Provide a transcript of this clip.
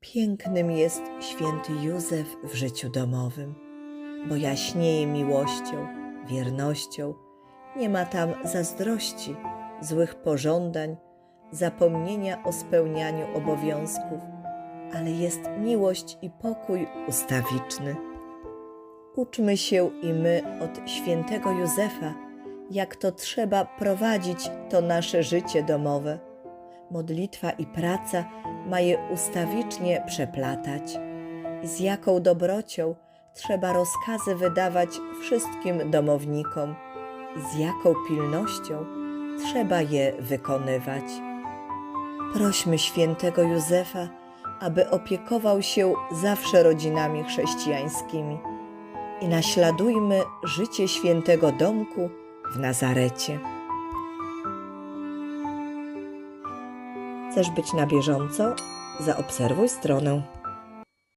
Pięknym jest święty Józef w życiu domowym, bo jaśnieje miłością, wiernością, nie ma tam zazdrości, złych pożądań, zapomnienia o spełnianiu obowiązków, ale jest miłość i pokój ustawiczny. Uczmy się i my od świętego Józefa, jak to trzeba prowadzić to nasze życie domowe. Modlitwa i praca ma je ustawicznie przeplatać. Z jaką dobrocią trzeba rozkazy wydawać wszystkim domownikom z jaką pilnością trzeba je wykonywać. Prośmy świętego Józefa, aby opiekował się zawsze rodzinami chrześcijańskimi i naśladujmy życie świętego domku w Nazarecie. Chcesz być na bieżąco? Zaobserwuj stronę